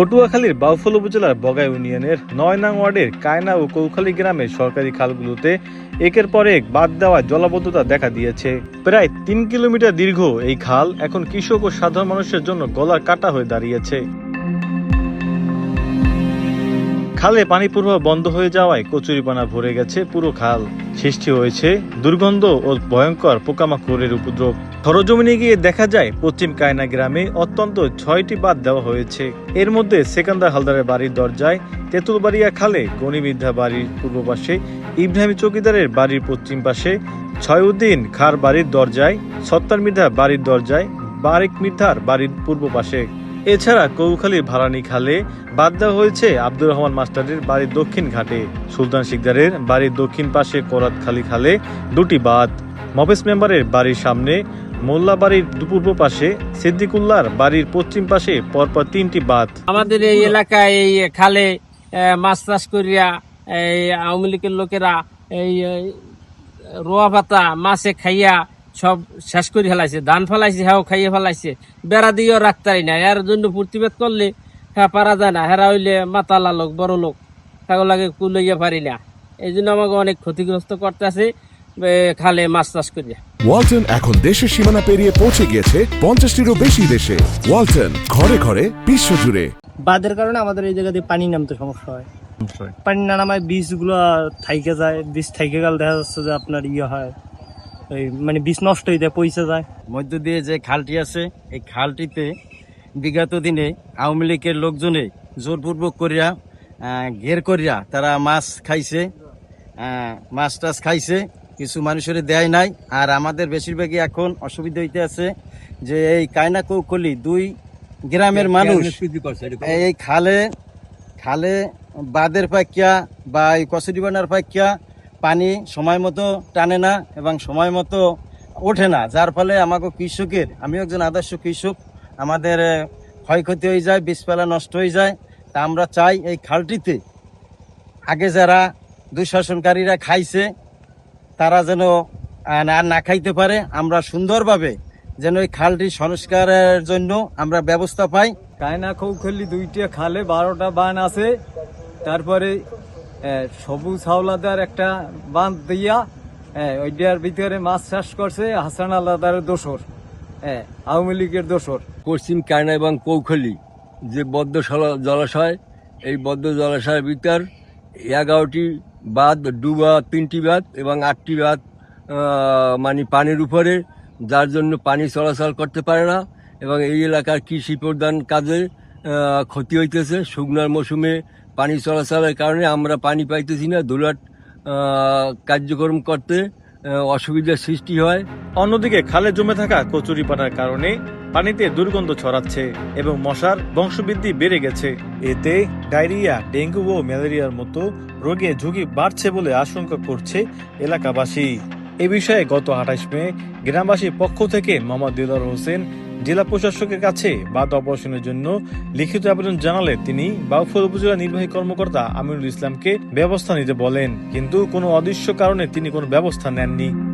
পটুয়াখালীর বাউফল উপজেলার বগা ইউনিয়নের নয়নাং ওয়ার্ডের কায়না ও কৌখালী গ্রামের সরকারি খালগুলোতে একের পর এক বাদ দেওয়া জলাবদ্ধতা দেখা দিয়েছে। প্রায় তিন কিলোমিটার দীর্ঘ এই খাল এখন কৃষক ও সাধারণ মানুষের জন্য গলার কাটা হয়ে দাঁড়িয়েছে। খালে পানি প্রবাহ বন্ধ হয়ে যাওয়ায় কচুরিপানা ভরে গেছে পুরো খাল। সৃষ্টি হয়েছে দুর্গন্ধ ও ভয়ঙ্কর পোকামাকড়ের উপদ্রব। সরজমিনে গিয়ে দেখা যায়, পশ্চিম কায়না গ্রামে অত্যন্ত ছয়টি বাদ দেওয়া হয়েছে। এর মধ্যে সেকান্দার হালদারের বাড়ির দরজায়, তেঁতুলবাড়িয়া খালে গণিবিদ্যা বাড়ির পূর্ব পাশে, ইব্রাহিম চৌকিদারের বাড়ির পশ্চিম পাশে, ছয়উদ্দিন খার বাড়ির দরজায় সত্তার মির্ধা বাড়ির দরজায়, বারিক মির্ধার বাড়ির পূর্ব পাশে। এছাড়া কৌখালীর ভারানি খালে বাদ দেওয়া হয়েছে আব্দুর রহমান মাস্টারের বাড়ির দক্ষিণ ঘাটে। সুলতান শিকদারের বাড়ির দক্ষিণ পাশে করাতখালী খালে দুটি বাঁধ। মফেস মেম্বারের বাড়ির সামনে মোল্লা বাড়ির পূর্ব পাশে সিদ্দিকুল্লাহর বাড়ির পশ্চিম পাশে পরপর তিনটি বাঁধ। আমাদের এই এলাকায় এই খালে মাছ চাষ করিয়া এই আওয়ামী লীগের লোকেরা এই, রোয়া পাতা মাছে খাইয়া সব শেষ করে ফেলাইছে। ধান ফেলাইছে হ্যাঁ খাইয়ে ফেলাইছে। বেড়া দিয়েও রাখতারি না এর জন্য প্রতিবাদ করলে হ্যাঁ পারা যায় না। হেরা হইলে মাতালা লোক বড় লোক। তাকে লাগে কুলাইয়া পারি না। এই জন্য আমাকে অনেক ক্ষতিগ্রস্ত করতেছে খালে মাছ চাষ করিয়া। ওয়ালটন এখন দেশের সীমানা পেরিয়ে পৌঁছে গিয়েছে পঞ্চাশটিরও বেশি দেশে। ওয়ালটন ঘরে ঘরে বিশ্বজুড়ে বাদের কারণে আমাদের এই জায়গাতে পানি নামতে সমস্যা হয়। পানি না নামায় বীজগুলো থাইকে যায় বীজ থাইকে গেলে দেখা যাচ্ছে যে আপনার ইয়ে হয়। এই মানে বীজ নষ্ট হয়ে যায় পয়সা যায়। মধ্য দিয়ে যে খালটি আছে এই খালটিতে বিগত দিনে আওয়ামী লীগের লোকজনে জোরপূর্বক করিয়া ঘের করিয়া তারা মাছ খাইছে মাছ টাছ খাইছে কিছু মানুষের দেয় নাই। আর আমাদের বেশিরভাগই এখন অসুবিধা হইতে আছে যে এই কায়না কৌকলি দুই গ্রামের মানুষ এই খালে খালে বাদের পাইকিয়া বা এই কচুরিবানার পাইকিয়া পানি সময় মতো টানে না এবং সময় মতো ওঠে না, যার ফলে আমাকে কৃষকের আমি একজন আদর্শ কৃষক, আমাদের ক্ষয়ক্ষতি হয়ে যায়, বীজপালা নষ্ট হয়ে যায়। তা আমরা চাই এই খালটিতে আগে যারা দুঃশাসনকারীরা খাইছে, তারা যেন আর না খাইতে পারে। আমরা সুন্দরভাবে যেন এই খালটি সংস্কারের জন্য আমরা ব্যবস্থা পাই। কায়না কৌখলি দুইটা খালে বারোটা বান আছে। তারপরে সবুজ হাওলাদার একটা বাঁধ দিয়া আহ, ওইটার ভিতরে মাছ চাষ করছে হাসান আল্লাদার দোসর হ্যাঁ আওয়ামী লীগের দোসর। পশ্চিম কায়না এবং কৌখলি যে বদ্ধ জলাশয় এই বদ্ধ জলাশয়ের ভিতর এগারোটি বাঁধ ডুবা তিনটি বাঁধ এবং আটটি বাঁধ মানে পানির উপরে যার জন্য পানি চলাচল করতে পারে না এবং এই এলাকার কৃষি প্রধান কাজে ক্ষতি হইতেছে। শুকনার মৌসুমে পানি চলাচলের কারণে আমরা পানি পাইতেছি না আহ, কার্যক্রম করতে অসুবিধার সৃষ্টি হয়। অন্যদিকে খালে জমে থাকা কচুরিপানার কারণে পানিতে দুর্গন্ধ ছড়াচ্ছে এবং মশার বংশবৃদ্ধি বেড়ে গেছে। এতে ডায়রিয়া ডেঙ্গু ও ম্যালেরিয়ার মতো রোগে ঝুঁকি বাড়ছে বলে আশঙ্কা করছে এলাকাবাসী। এ বিষয়ে গত আঠাশ মে গ্রামবাসীর পক্ষ থেকে মোহাম্মদ দিলার হোসেন জেলা প্রশাসকের কাছে বাদ অপারেশনের জন্য লিখিত আবেদন জানালে তিনি বাউফল উপজেলা নির্বাহী কর্মকর্তা আমিরুল ইসলামকে ব্যবস্থা নিতে বলেন। কিন্তু কোনো অদৃশ্য কারণে তিনি কোনো ব্যবস্থা নেননি।